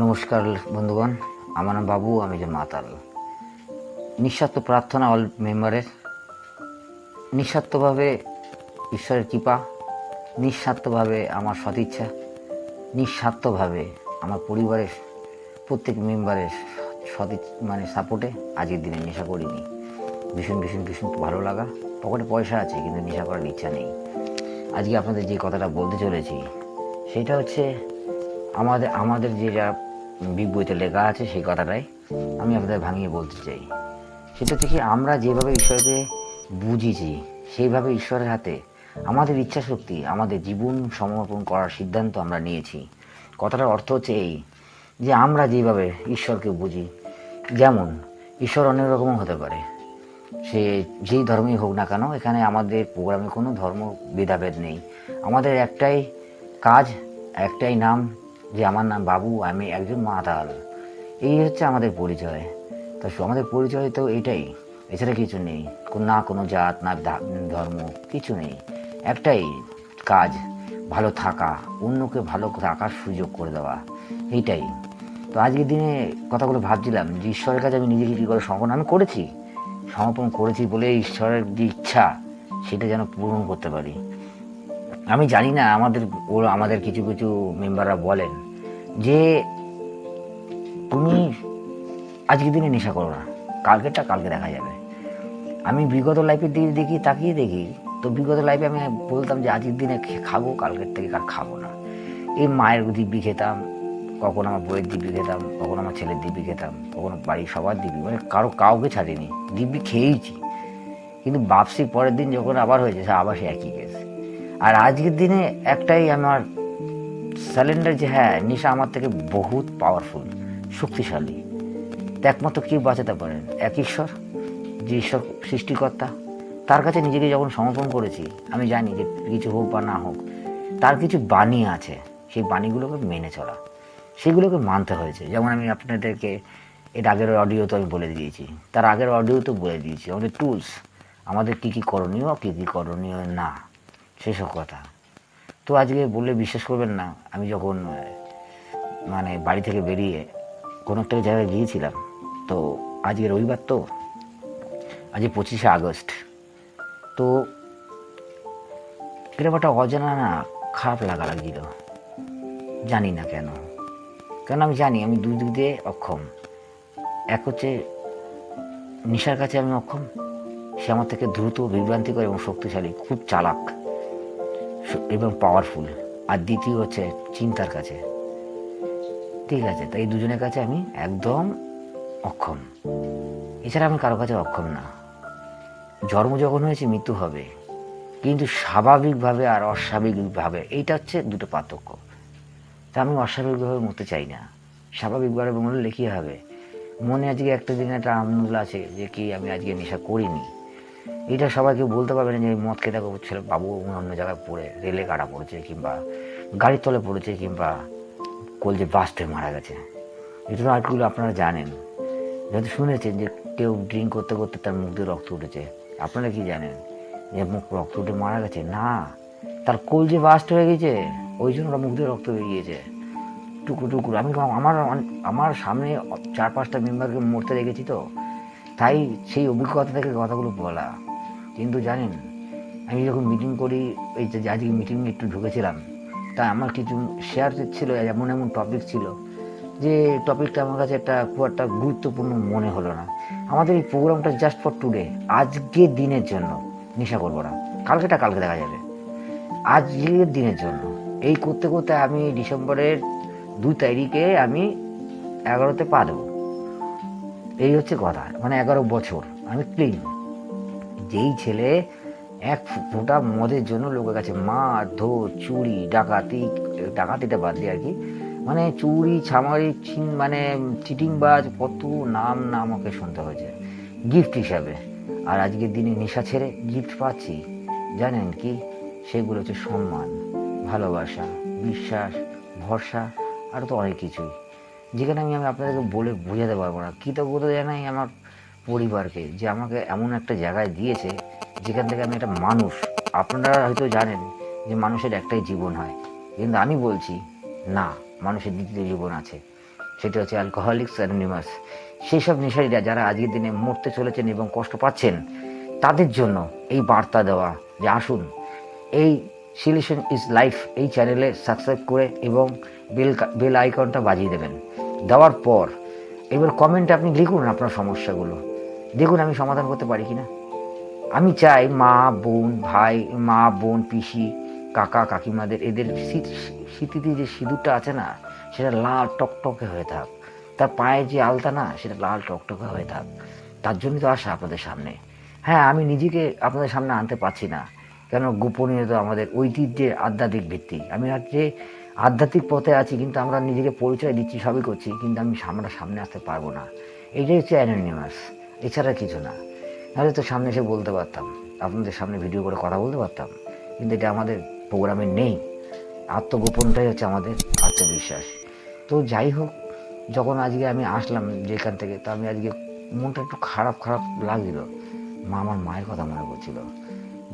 নমস্কার বন্ধুগণ, আমার নাম বাবু, আমি একজন মাতাল। নিঃস্বার্থ প্রার্থনা অল মেম্বারের নিঃস্বার্থভাবে ঈশ্বরের কৃপা, নিঃস্বার্থভাবে আমার সদিচ্ছা নিঃস্বার্থভাবে আমার পরিবারের প্রত্যেক মেম্বারের সদি মানে সাপোর্টে আজকের দিনে নেশা করিনি। ভীষণ ভীষণ ভীষণ ভালো লাগা। পকেটে পয়সা আছে, কিন্তু নেশা করার ইচ্ছা নেই। আজকে আপনাদের যে কথাটা বলতে চলেছি, সেটা হচ্ছে আমাদের আমাদের যে যা বিগ বইতে লেখা আছে সেই কথাটাই আমি আপনাদের ভাঙিয়ে বলতে চাই। সেটা থেকে আমরা যেভাবে ঈশ্বরকে বুঝিছি সেইভাবে ঈশ্বরের হাতে আমাদের ইচ্ছা শক্তি আমাদের জীবন সমর্পণ করার সিদ্ধান্ত আমরা নিয়েছি। কথাটার অর্থ হচ্ছে এই, যে আমরা যেভাবে ঈশ্বরকে বুঝি, যেমন ঈশ্বর অনেক রকম হতে পারে। সে যেই ধর্মই হোক না কেন, এখানে আমাদের প্রোগ্রামে কোনো ধর্ম ভেদাভেদ নেই। আমাদের একটাই কাজ, একটাই নাম যে আমার নাম বাবু, আমি একজন মাতাল এই হচ্ছে আমাদের পরিচয়। তা আমাদের পরিচয় তো এটাই এছাড়া কিছু নেই। না কোনো জাত, না ধর্ম, কিছু নেই। একটাই কাজ, ভালো থাকা, অন্যকে ভালো থাকার সুযোগ করে দেওয়া। এইটাই। তো আজকের দিনে কথাগুলো ভাবছিলাম যে ঈশ্বরের কাছে আমি নিজেকে কী করে সমর্পণ, আমি করেছি। সমর্পণ করেছি বলে ঈশ্বরের যে ইচ্ছা, সেটা যেন পূরণ করতে পারি। আমি জানি না, আমাদের ওরা আমাদের কিছু কিছু মেম্বাররা বলেন। যে তুমি আজকের দিনে নেশা করো না, কালকেরটা কালকে দেখা যাবে। আমি বিগত লাইফের দিকে দেখি, তাকিয়ে দেখি, তো বিগত লাইফে আমি বলতাম যে আজকের দিনে খাব, কালকের থেকে আর খাব না। এই মায়ের দিব্যি খেতাম, কখন আমার বইয়ের দিব্যি খেতাম, কখন আমার ছেলের দিব্যি খেতাম কখনো বাড়ির সবার দিব্যি মানে কারও কাউকে ছাড়িনি, দিব্যি খেয়েইছি। কিন্তু বাপসি পরের দিন যখন আবার হয়েছে, সে আবার সে একই কেস আর আজকের দিনে একটাই আমার স্যালেন্ডার যে হ্যাঁ নেশা আমার থেকে বহুত পাওয়ারফুল শক্তিশালী। তো একমাত্র কেউ বাঁচাতে পারেন এক ঈশ্বর, যে ঈশ্বর সৃষ্টিকর্তা, তার কাছে নিজেকে যখন সমর্পণ করেছি, আমি জানি যে কিছু হোক বা না হোক, তার কিছু বাণী আছে, সেই বাণীগুলোকে মেনে চলা। সেগুলোকে মানতে হয়েছে। যেমন আমি আপনাদেরকে এর আগের অডিও তো আমি বলে দিয়েছি। তার আগের অডিও তো বলে দিয়েছি। আমাদের টুলস আমাদের কী কী করণীয়, কী কী করণীয় না, সেসব কথা। তো আজকে বললে বিশ্বাস করবেন না, আমি যখন মানে বাড়ি থেকে বেরিয়ে কোনো একটা জায়গায় গিয়েছিলাম, তো আজকে রবিবার তো, আজকে পঁচিশে আগস্ট, তো এরকম একটা অজানা না খারাপ লাগা লাগছিল, জানি না কেন। কেন আমি জানি, আমি দুই দিক দিয়ে অক্ষম। এক হচ্ছে নিশার কাছে আমি অক্ষম, সে আমার থেকে দ্রুত বিভ্রান্তিকর এবং শক্তিশালী, খুব চালাক। এবং পাওয়ারফুল আর দ্বিতীয় হচ্ছে চিন্তার কাছে। ঠিক আছে তাই দুজনের কাছে আমি একদম অক্ষম। এছাড়া আমি কারও কাছে অক্ষম না। জন্ম যখন হয়েছে, মৃত্যু হবে। কিন্তু স্বাভাবিকভাবে আর অস্বাভাবিকভাবে এইটা হচ্ছে দুটো পার্থক্য। তা আমি অস্বাভাবিকভাবে মরতে চাই না। স্বাভাবিকভাবে মরলে কি হবে? মনে আজকে একটা দিন একটা আনন্দ আছে যে কি আমি আজকে নেশা করিনি। এটা সবাইকে বলতে পারবে না যে মদ খেতে ছেলে বাবু অন্য অন্য জায়গায় পড়ে, রেলে কাটা পড়েছে কিংবা গাড়ির তলে পড়েছে কিংবা কলজে বাসতে মারা গেছে। এটা আর্টগুলো আপনারা জানেন। যেহেতু শুনেছেন যে কেউ ড্রিঙ্ক করতে করতে তার মুখ দিয়ে রক্ত উঠেছে, আপনারা কি জানেন যে মুখ রক্ত উঠে মারা গেছে? না। তার কোল যে বাস্ট হয়ে গেছে, ওই জন্য ওরা মুখ দিয়ে রক্ত বেরিয়েছে টুকরো টুকরো। আমি আমার আমার সামনে চার পাঁচটা মেম্বারকে মরতে রেখেছি তো। তাই সেই অভিজ্ঞতা থেকে কথাগুলো বলা। কিন্তু জানেন, আমি যখন মিটিং করি, এই যে আজকে মিটিংয়ে একটু ঢুকেছিলাম, তা আমার কিছু শেয়ার ছিল, এমন এমন টপিক ছিল যে টপিকটা আমার কাছে একটা খুব একটা গুরুত্বপূর্ণ মনে হলো না। আমাদের এই প্রোগ্রামটা জাস্ট ফর টুডে আজকের দিনের জন্য, নেশা করব না। কালকেটা কালকে দেখা যাবে। আজকের দিনের জন্য। এই করতে করতে আমি ডিসেম্বরের দুই তারিখে আমি এগারোতে পা দেবো। এই হচ্ছে কথা মানে এগারো বছর, আমি ক্লিন যেই ছেলে এক ফোঁটা মদের জন্য লোকের কাছে মার চুরি, ডাকাতি ডাকাতিটা বাদ দিয়ে আর কি মানে চুরি, ছামারি, ছিন মানে চিটিংবাজ, কত নাম না আমাকে শুনতে হয়েছে। গিফট হিসাবে। আর আজকের দিনে নেশা ছেড়ে গিফট পাচ্ছি। জানেন কি? সেগুলো হচ্ছে সম্মান, ভালোবাসা, বিশ্বাস, ভরসা, আর তো অনেক কিছুই। যেখানে আমি আমি আপনাদেরকে বলে বোঝাতে পারব না। কৃতজ্ঞতা জানাই আমার পরিবারকে যে আমাকে এমন একটা জায়গায় দিয়েছে যেখান থেকে আমি একটা মানুষ। আপনারা হয়তো জানেন যে মানুষের একটাই জীবন হয়। কিন্তু আমি বলছি, না, মানুষের দ্বিতীয় জীবন আছে। সেটা হচ্ছে অ্যালকোহলিক্স অ্যানোনিমাস সেই সব নেশারীরা যারা আজকের দিনে মরতে চলেছেন এবং কষ্ট পাচ্ছেন, তাদের জন্য এই বার্তা দেওয়া যে আসুন, এই সলিউশন ইজ লাইফ এই চ্যানেলে সাবস্ক্রাইব করে এবং বেল বেল আইকনটা বাজিয়ে দেবেন। দেওয়ার পর, এবার কমেন্টে আপনি লিখুন আপনার সমস্যাগুলো। দেখুন আমি সমাধান করতে পারি কি না আমি চাই মা, বোন, ভাই, মা, বোন, পিসি, কাকা, কাকিমাদের, এদের স্মৃতিতে যে সিঁদুরটা আছে না, সেটা লাল টকটকে হয়ে থাক। তার পায়ে যে আলতা না, সেটা লাল টকটকে হয়ে থাক। তার জন্যই তো আসা আপনাদের সামনে। হ্যাঁ আমি নিজেকে আপনাদের সামনে আনতে পারছি না। কেন গোপনীয়তা আমাদের ঐতিহ্যের আধ্যাত্মিক ভিত্তি। আমি যে আধ্যাত্মিক পথে আছি, কিন্তু আমরা নিজেকে পরিচয় দিচ্ছি, সবই করছি, কিন্তু আমি আমরা সামনে আসতে পারব না। এইটাই হচ্ছে অ্যানোনিমাস এছাড়া কিছু না। নাহলে তো সামনে এসে বলতে পারতাম, আপনাদের সামনে ভিডিও করে কথা বলতে পারতাম, কিন্তু এটা আমাদের প্রোগ্রামে নেই। আত্মগোপনটাই হচ্ছে আমাদের আত্মবিশ্বাস। তো যাই হোক, যখন আজকে আমি আসলাম যেখান থেকে, তো আমি আজকে মনটা একটু খারাপ খারাপ লাগছিল মা আমার মায়ের কথা মনে পড়ছিল।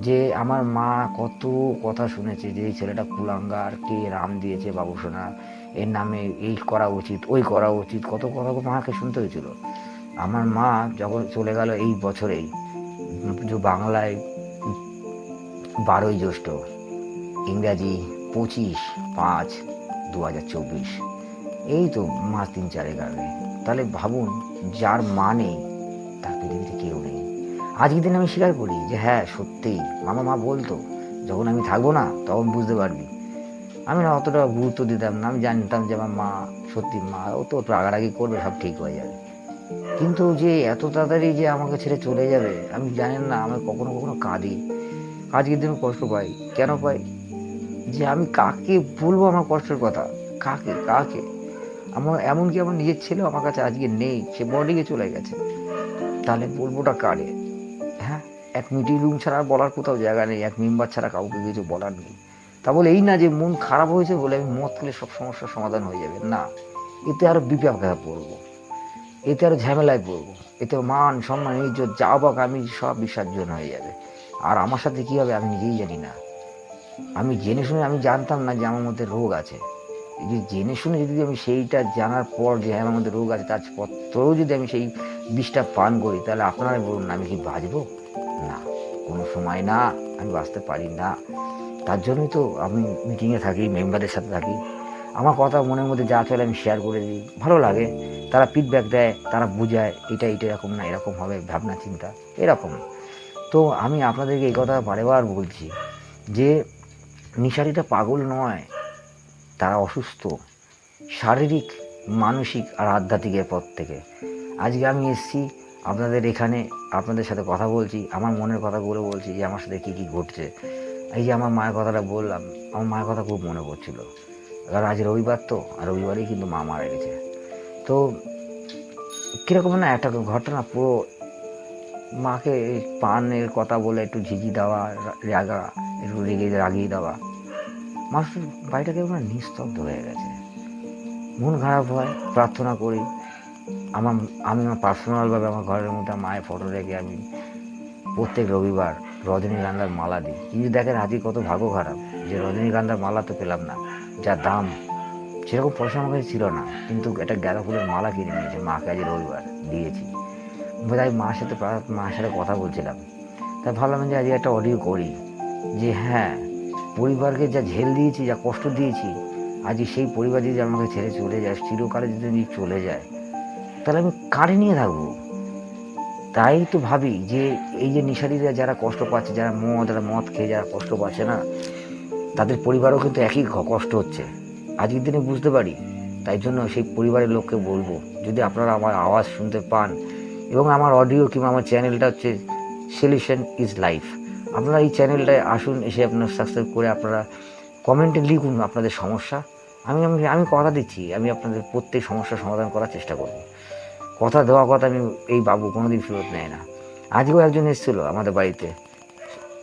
যে আমার মা কত কথা শুনেছে যে এই ছেলেটা কুলাঙ্গার, কে রাম দিয়েছে বাবু সোনা, এর নামে এই করা উচিত, ওই করা উচিত, কত কথা মাকে শুনতে হয়েছিল। আমার মা যখন চলে গেল এই বছরেই বাংলায় বারোই জ্যৈষ্ঠ, ইংরাজি পঁচিশ পাঁচ দু হাজার চব্বিশ। এই তো মাস তিন চারেক আগে। তাহলে ভাবুন, যার মা নেই, তার পৃথিবীতে কেউ নেই। আজকের দিন আমি স্বীকার করি যে হ্যাঁ সত্যিই মামা মা বলতো, যখন আমি থাকব না, তখন বুঝতে পারবি। আমি না অতটা গুরুত্ব দিতাম না, আমি জানতাম যে আমার মা সত্যি মা, ও তো রাগারাগি করবে, সব ঠিক হয়ে যাবে। কিন্তু যে এত তাড়াতাড়ি যে আমাকে ছেড়ে চলে যাবে, আমি জানেন না, আমি কখনো কখনো কাঁদি। আজকের দিনও কষ্ট পাই। কেন পাই? যে আমি কাকে বলব আমার কষ্টের কথা? কাকে? কাকে? আমার এমনকি আমার নিজের ছেলেও আমার কাছে আজকে নেই, সে বডিকে চলে গেছে। তাহলে বলবোটা কারে? এক মিটিং রুম ছাড়া আর বলার কোথাও জায়গা নেই, এক মেম্বার ছাড়া কাউকে কিছু বলার নেই। তা বলে, এই না যে মন খারাপ হয়েছে বলে আমি মদ খেলে সব সমস্যার সমাধান হয়ে যাবে। না, এতে আরও বিপাকে পড়ব। এতে আরও ঝামেলায় পড়ব। এতে মান, সম্মান, ইজ্জত, যা বাক আমি সব বিসর্জন হয়ে যাবে। আর আমার সাথে কী হবে আমি নিজেই জানি না। আমি জেনে শুনে আমি জানতাম না যে আমার মধ্যে রোগ আছে। এই যে জেনে শুনে যদি আমি সেইটা জানার পর যে হ্যাঁ আমার মধ্যে রোগ আছে তার পত্রেও যদি আমি সেই বিষটা পান করি, তাহলে আপনারাই বলুন আমি কি বাঁচবো? না, কোনো সময় না, আমি বাঁচতে পারি না। তার জন্যই তো আমি মিটিংয়ে থাকি মেম্বারদের সাথে থাকি। আমার কথা মনের মধ্যে যা চলে আমি শেয়ার করে দিই। ভালো লাগে, তারা ফিডব্যাক দেয়, তারা বোঝায়, এটা এটা এরকম না, এরকম হবে, ভাবনা, চিন্তা, এরকম। তো আমি আপনাদেরকে এই কথা বারেবার বলছি যে, নিশারিটা পাগল নয়, তারা অসুস্থ। শারীরিক, মানসিক আর আধ্যাত্মিকের পথ থেকে। আজকে আমি এসেছি আপনাদের এখানে আপনাদের সাথে কথা বলছি, আমার মনের কথাগুলো বলছি যে আমার সাথে কী কী ঘটছে। এই যে আমার মায়ের কথাটা বললাম, আমার মায়ের কথা খুব মনে পড়ছিল। কারণ আজ রবিবার তো, আর রবিবারেই কিন্তু মা মারা গেছে। তো কীরকম না একটা ঘটনা, পুরো মাকে পানের কথা বলে একটু ঝিঝি দেওয়া, রাগা, একটু রেগে রাগিয়ে দেওয়া। মানুষ বাড়িটা কেমন না নিস্তব্ধ হয়ে গেছে। মন খারাপ হয়, প্রার্থনা করি। আমার, আমি আমার পার্সোনালভাবে আমার ঘরের মধ্যে মায়ের ফটো রেখে আমি প্রত্যেক রবিবার রজনীগন্ধার মালা দিই। কিন্তু দেখেন আজকে কত ভাগ্য খারাপ যে রজনীগন্ধার মালা তো পেলাম না যা দাম সেরকম পয়সা আমার কাছে ছিল না, কিন্তু একটা গাঁদা ফুলের মালা কিনে নিয়েছে মাকে আজ রবিবার দিয়েছি। তাই মার সাথে মার সাথে কথা বলছিলাম। তাই ভাবলাম যে আজকে একটা অডিও করি, যে হ্যাঁ পরিবারকে যা ঝেল দিয়েছি, যা কষ্ট দিয়েছি আজ সেই পরিবার যদি আমাকে ছেড়ে চলে যায়, চিরকালে যদি চলে যায় তাহলে আমি কারে নিয়ে থাকব? তাই তো ভাবি যে এই যে নিশারীরা যারা কষ্ট পাচ্ছে, যারা মদ যারা মদ খেয়ে যারা কষ্ট পাচ্ছে না, তাদের পরিবারও কিন্তু একই কষ্ট হচ্ছে। আজকের দিনে বুঝতে পারি, তাই জন্য সেই পরিবারের লোককে বলব, যদি আপনারা আমার আওয়াজ শুনতে পান এবং আমার অডিও কিংবা আমার চ্যানেলটা হচ্ছে সলিউশন ইজ লাইফ আপনারা এই চ্যানেলটায় আসুন, এসে আপনার সাবস্ক্রাইব করে আপনারা কমেন্টে লিখুন আপনাদের সমস্যা। আমি আমি আমি কথা দিচ্ছি, আমি আপনাদের প্রত্যেক সমস্যার সমাধান করার চেষ্টা করব। কথা দেওয়া কথা আমি এই বাবু কোনোদিন ফেরত নেয় না। আজকেও একজন এসেছিল আমাদের বাড়িতে।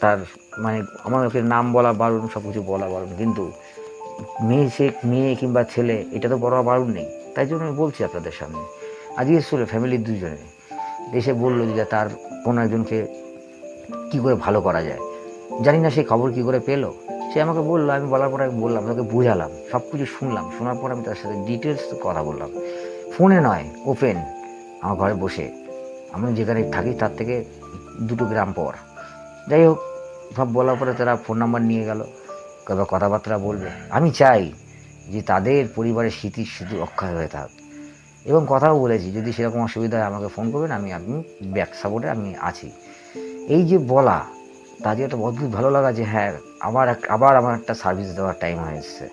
তার মানে আমাদেরকে নাম বলা বারণ সব কিছু বলা বারণ, কিন্তু মেয়ে সে, মেয়ে কিংবা ছেলে, এটা তো বড় বারণ নেই। তাই জন্য আমি বলছি আপনাদের সামনে। আজকে এসেছিল ফ্যামিলির দুজনে। এসে বলল যে তার কোনো একজনকে কী করে ভালো করা যায়। জানি না সেই খবর কী করে পেল। সে আমাকে বলল, আমি বলার পরে আমি বললাম তাকে বুঝালাম সব কিছু শুনলাম। শোনার পর আমি তার সাথে ডিটেলস কথা বললাম। ফোনে নয় ওপেন আমার ঘরে বসে। আমি যেখানে থাকি তার থেকে দুটো গ্রাম পর। যাই হোক, সব বলার পরে তারা ফোন নাম্বার নিয়ে গেল। এবার কথাবার্তা বলবে। আমি চাই যে তাদের পরিবারের স্মৃতি শুধু অক্ষয় হয়ে থাক। এবং কথাও বলেছি, যদি সেরকম অসুবিধা হয় আমাকে ফোন করবেন, আমি আপনি ব্যাক সাপোর্টে আমি আছি। এই যে বলা, তা যে একটা অদ্ভুত ভালো লাগা যে হ্যাঁ আবার এক, আবার আমার একটা সার্ভিস দেওয়ার টাইম হয়ে এসছে।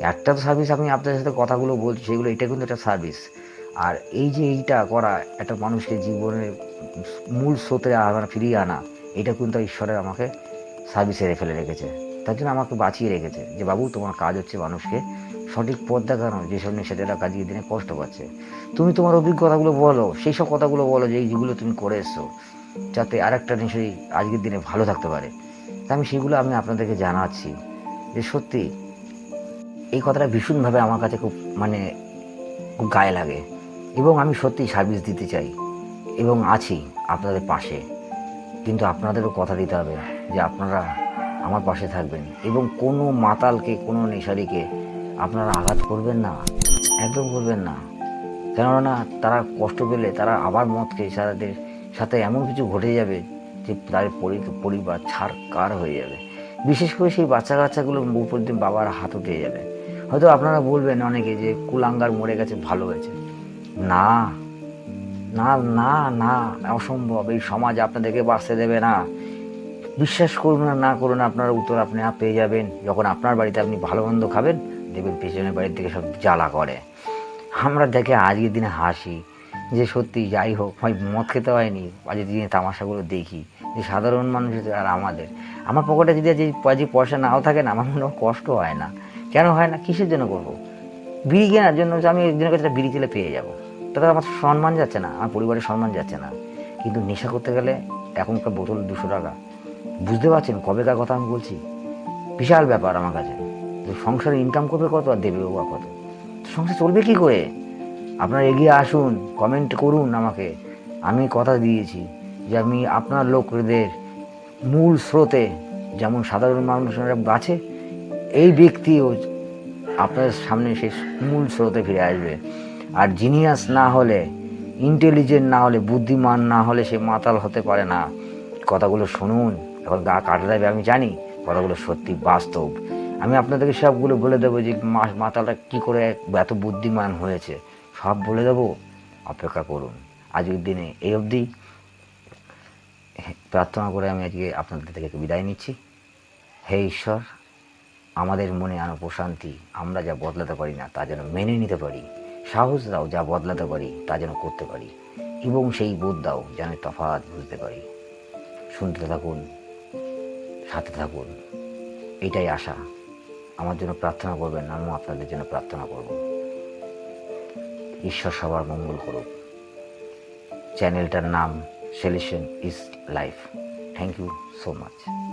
একটা তো সার্ভিস আমি আপনাদের সাথে কথাগুলো বলছি, সেগুলো, এটা কিন্তু একটা সার্ভিস আর এই যে এইটা করা একটা মানুষকে জীবনের মূল স্রোতে আবার ফিরিয়ে আনা, এটা কিন্তু ঈশ্বরের আমাকে সার্ভিসে ফেলে রেখেছে। তার জন্য আমাকে বাঁচিয়ে রেখেছে যে, বাবু, তোমার কাজ হচ্ছে মানুষকে সঠিক পথ দেখানো যেসব নেশাদেরা কাজিয়ে দিনে কষ্ট পাচ্ছে। তুমি তোমার অভিজ্ঞতাগুলো বলো, সেই সব কথাগুলো বলো যে এইগুলো তুমি করে এসছো, যাতে আরেকটা নেশাই আজকের দিনে ভালো থাকতে পারে। তা আমি সেগুলো আমি আপনাদেরকে জানাচ্ছি যে, সত্যি এই কথাটা ভীষণভাবে আমার কাছে খুব মানে খুব গায়ে লাগে। এবং আমি সত্যি সার্ভিস দিতে চাই এবং আছি আপনাদের পাশে। কিন্তু আপনাদেরও কথা দিতে হবে যে আপনারা আমার পাশে থাকবেন এবং কোনো মাতালকে, কোনো নেশারিকে আপনারা আঘাত করবেন না, একদম করবেন না। কেননা তারা কষ্ট পেলে, তারা আবার মদ খেয়ে তাদের সাথে এমন কিছু ঘটে যাবে যে তাদের পরি- পরিবার ছাড় কার হয়ে যাবে। বিশেষ করে সেই বাচ্চা কাচ্চাগুলোর উপর দিন বাবার হাত উঠে যাবে। হয়তো আপনারা বলবেন অনেকে যে কুলাঙ্গার মরে গেছে, ভালো হয়েছে। না না না না, অসম্ভব। এই সমাজ আপনাদেরকে বাঁচতে দেবে না। বিশ্বাস করুন আর না করুন, আপনার উত্তর আপনি আপ পেয়ে যাবেন। যখন আপনার বাড়িতে আপনি ভালো মন্দ খাবেন, দেখবেন পেছনের বাড়ির থেকে সব জ্বালা করে। আমরা দেখে আজকের দিনে হাসি, যে সত্যি যাই হোক হয় মদ খেতে হয়নি। আজকের দিনে তামাশাগুলো দেখি, যে সাধারণ মানুষের আর আমাদের। আমার পকেটে যদি আজ পয়সা নাও থাকে না, আমার মনে কষ্ট হয় না। কেন হয় না? কিসের জন্য করব? বিড়ি কেনার জন্য আমি একদিনের কাছে বিড়ি তেলে পেয়ে যাব। তাতে আমার সম্মান যাচ্ছে না, আমার পরিবারের সম্মান যাচ্ছে না। কিন্তু নেশা করতে গেলে এখনকার বোতল দুশো টাকা। বুঝতে পারছেন কবেকার কথা আমি বলছি? বিশাল ব্যাপার আমার কাছে। তো সংসারে ইনকাম করবে কত আর দেবে বা কত? সংসার চলবে কি করে? আপনারা এগিয়ে আসুন কমেন্ট করুন আমাকে। আমি কথা দিয়েছি যে আমি আপনার লোকদের মূল স্রোতে যেমন সাধারণ মানুষেরা গাছে এই ব্যক্তিও আপনাদের সামনে সেই মূল স্রোতে ফিরে আসবে। আর জিনিয়াস না হলে ইন্টেলিজেন্ট না হলে, বুদ্ধিমান না হলে সে মাতাল হতে পারে না। কথাগুলো শুনুন, এখন গা কাটা দেবে আমি জানি কথাগুলো সত্যি বাস্তব। আমি আপনাদেরকে সবগুলো বলে দেবো যে মাতালটা কী করে এত বুদ্ধিমান হয়েছে। সব বলে দেবো, অপেক্ষা করুন। আজকের দিনে এই অবধি। প্রার্থনা করে আমি আজকে আপনাদের থেকে বিদায় নিচ্ছি। হে ঈশ্বর আমাদের মনে আনো প্রশান্তি, আমরা যা বদলাতে পারি না, তা যেন মেনে নিতে পারি। সাহস দাও যা বদলাতে পারি, তা যেন করতে পারি। এবং সেই বোধ দাও যেন তফাৎ বুঝতে পারি। শুনতে থাকুন, সাথে থাকুন। এটাই আশা। আমার জন্য প্রার্থনা করবেন, আমিও আপনাদের জন্য প্রার্থনা করব। ঈশ্বর সবার মঙ্গল করুক। চ্যানেলটার নাম solution is life thank you so much